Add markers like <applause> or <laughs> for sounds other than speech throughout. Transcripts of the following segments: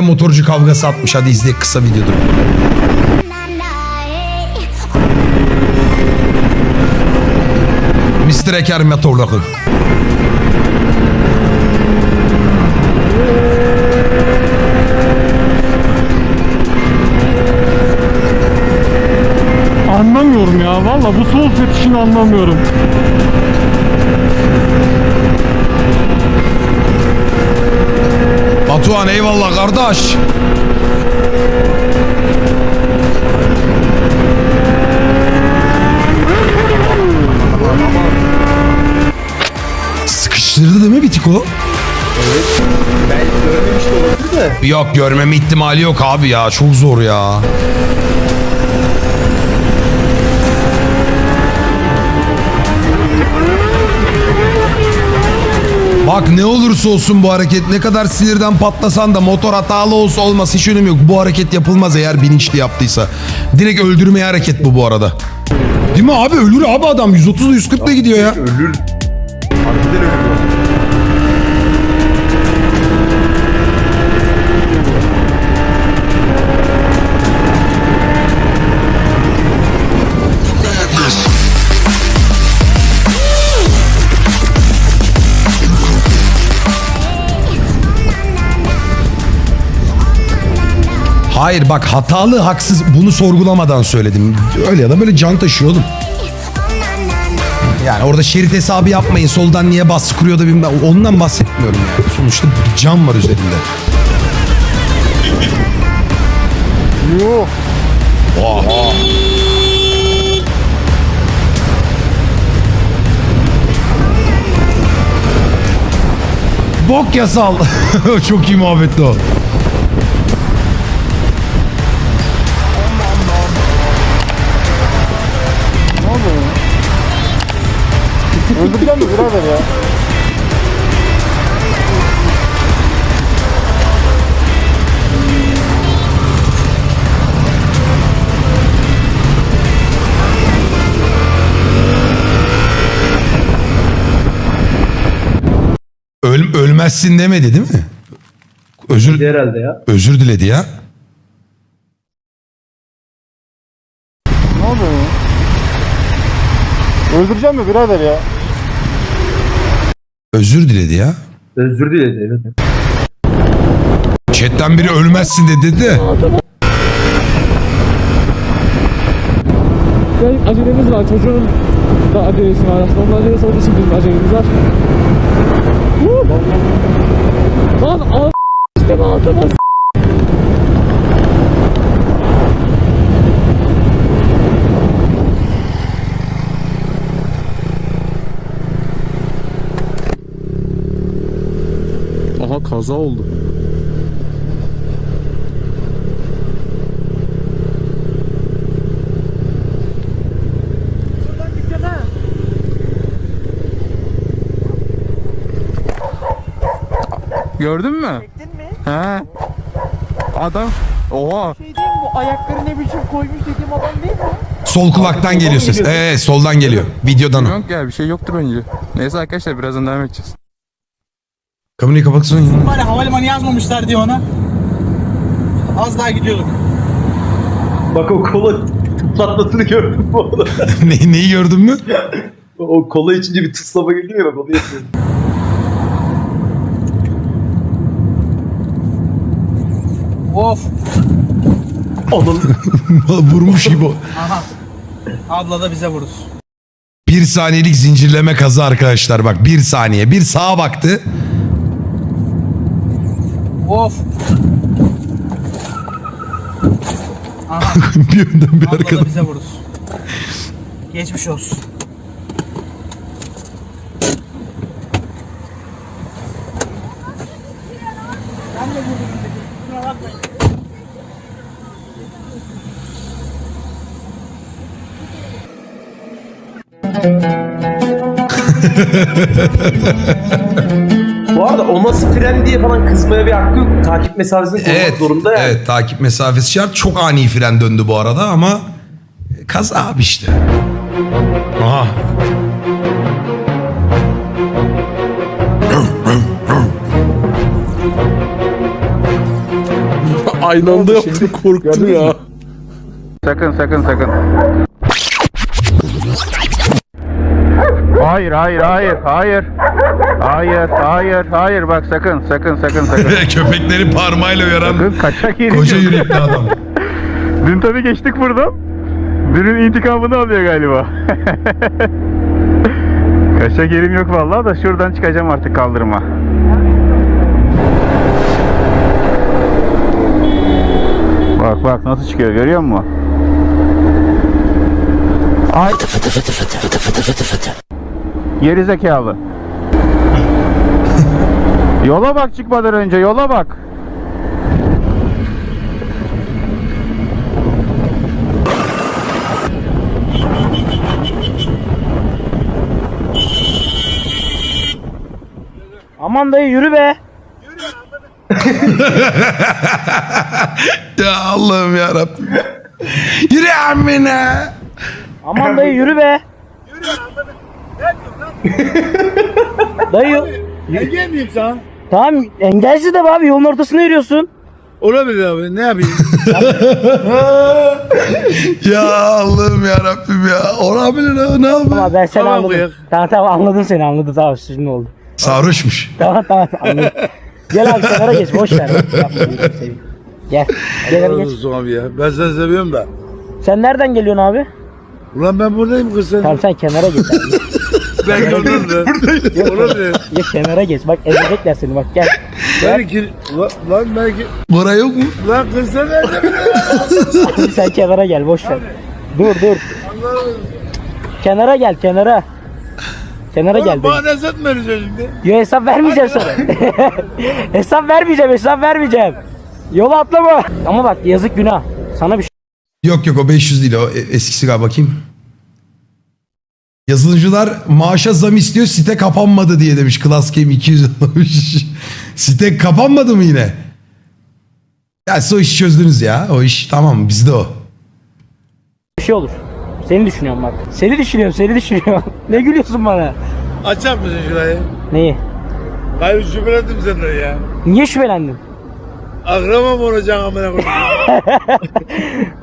motorcu kavgası atmış. Hadi izle kısa videodur. Mr. Eker motorları. Anlamıyorum ya. Valla bu sol fetişini anlamıyorum. Batuhan eyvallah kardeş. Sıkıştırdı değil mi bir tık o? Belki görmemiş de olabilir de. Yok görmeme ihtimali yok abi ya çok zor ya. Bak ne olursa olsun bu hareket ne kadar sinirden patlasan da motor hatalı olsa olmaz hiç önemi yok. Bu hareket yapılmaz eğer bilinçli yaptıysa. Direkt öldürmeye hareket bu bu arada. Değil mi abi ölür abi adam 130 140 ile gidiyor ya. Ölür. Harbiden ölür. Hayır bak hatalı haksız bunu sorgulamadan söyledim. Öyle ya da böyle can taşıyor oğlum. Yani orada şerit hesabı yapmayın. Soldan niye baskı kuruyor da bilmem. Ondan bahsetmiyorum yani. Sonuçta can var üzerinde. Yok. Oha. Bok yasal. <laughs> Çok iyi muhabbetti o. Öldüreceğim mi birader ya? Öl, ölmezsin demedi değil mi? Özür Herhalde ya. özür diledi ya. Ne oluyor ya? Öldüreceğim mi birader ya? Özür diledi ya. Özür diledi evet. Chatten biri ölmezsin dedi de. Benim acelemiz var. Çocuğun da acelesi var. Aslında onun acelesi olduğu için bizim acelemiz var. Lan al işte s- Kaza oldu. Gördün mü? Çektin mi? He. Adam. Oha. Şey diyeyim bu ayakları ne biçim koymuş dediğim adam değil mi? Sol kulaktan geliyor ses. Evet soldan geliyor. Videodan o. Yok ya bir şey yoktur bence. Neyse arkadaşlar birazdan devam edeceğiz. Kapıyı kapatsana ya. Var ya havalimanı yazmamışlar diye ona. Az daha gidiyorduk. Bak o kola tıplatmasını gördün mü orada? <laughs> ne, neyi gördün mü? o kola içince bir tıslama geliyor ya bak onu yapıyorum. Of. Onun Vurmuş gibi. o. Aha. Abla da bize vurur. Bir saniyelik zincirleme kazı arkadaşlar bak bir saniye. Bir sağa baktı. Of. Aha. <laughs> bir önden bir arkadan. da bize vurur. Geçmiş olsun. <laughs> Bu arada olması fren diye falan kızmaya bir hakkı yok. Takip mesafesini korumak evet, zorunda yani. Evet takip mesafesi şart. Çok ani fren döndü bu arada ama kaza abi işte. Aha. Aynı anda yaptı korktum ya. Sakın sakın sakın. Hayır hayır hayır hayır. Hayır hayır hayır bak sakın sakın sakın sakın. <laughs> Köpekleri parmağıyla uyaran Sakın kaçak yerim koca yürekli adam. <laughs> Dün tabii geçtik buradan. Dünün intikamını alıyor galiba. <laughs> Kaçak yerim yok vallahi da şuradan çıkacağım artık kaldırıma. Bak bak nasıl çıkıyor görüyor musun? Ay. Geri zekalı. <laughs> yola bak çıkmadan önce yola bak. Aman dayı yürü be. <laughs> Ya Allah'ım ya Rabbim. Yürü amına. Aman dayı yürü be. <laughs> dayı. Engel miyim sana? Tamam engelsiz de abi yolun ortasına yürüyorsun. Olabilir abi ne yapayım? <laughs> Ya Allah'ım ya Rabbim ya. Olabilir ha ne yapayım? Ama ben seni Tamam, anladım. buyur. Tamam tamam anladım seni anladım tamam şimdi oldu. Sarhoşmuş. Tamam tamam anladım. Gel abi kenara geç boş ver. Yapma, gözünü seveyim. Gel. Kenara geç. Olsun abi ya. Ben seni seviyorum da. Sen nereden geliyorsun abi? Ulan ben buradayım kız sen. Tamam sen kenara geç abi. Ben gördüm de. Olabilir. Ya kenara geç bak ezecekler seni bak gel. Belki lan, lan belki Bora yok mu? lan kız sen nerede? Sen kenara gel boş ver. Dur dur. Kenara gel kenara. Kenara gel. Bana ne satmıyorsun şimdi? Yo hesap vermeyeceğim sana. <laughs> hesap vermeyeceğim hesap vermeyeceğim. Yola atlama. Ama bak yazık günah. Sana bir şey Yok yok o 500 değil o e- eskisi galiba bakayım. Yazılımcılar maaşa zam istiyor site kapanmadı diye demiş. Class Game 200 almış. <laughs> site kapanmadı mı yine? Ya siz o işi çözdünüz ya. O iş tamam bizde o. bir şey olur. Seni düşünüyorum bak. Seni düşünüyorum seni düşünüyorum. <laughs> ne gülüyorsun bana? Açar mısın şurayı? Neyi? Hayır şüphelendim senden ya. Niye şüphelendin? Akraba mı olacaksın amına koyayım?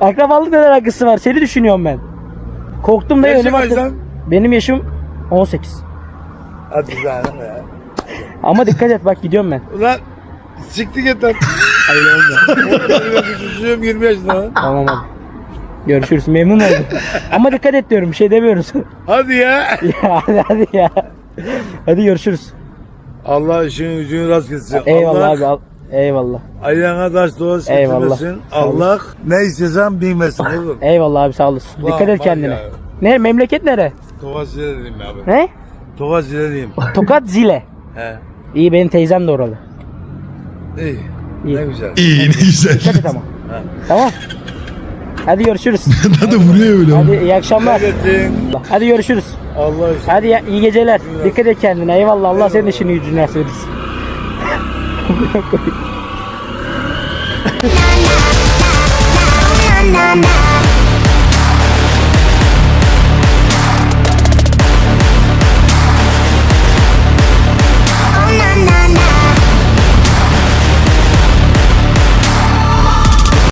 <laughs> Akrabalık neden alakası var? Seni düşünüyorum ben. Korktum da önüme attım. Benim yaşım 18. Hadi lan ya. Ama dikkat et bak gidiyorum ben. Ulan siktir git lan. Hayır olmuyor. Küçüğüm 20 yaşında lan. Tamam hadi. Görüşürüz memnun oldum. Ama dikkat et diyorum bir şey demiyoruz. Hadi ya. ya hadi hadi ya. Hadi görüşürüz. Allah işin gücünü rast gitsin. Eyvallah Allah abi. al- Eyvallah. ayağına taş doğru Eyvallah. getirmesin. Sağ olasın. Allah ne istesen bilmesin oğlum. Eyvallah abi sağ olasın. Dikkat et kendine. ya. Ne memleket nere? Tokat zileliyim abi. Ne? Tokat zileliyim. Tokat Zile. He. İyi benim teyzem de oralı. İyi. İyi. Ne güzel. İyi ne güzel. Dikkat et ama. tamam. Hadi görüşürüz. <laughs> Daha da vuruyor öyle. Hadi iyi akşamlar. Hadi görüşürüz. Allah için. Hadi ya, iyi geceler. Dikkat et kendine. Eyvallah. Allah senin işini gücünü nasip etsin. <laughs>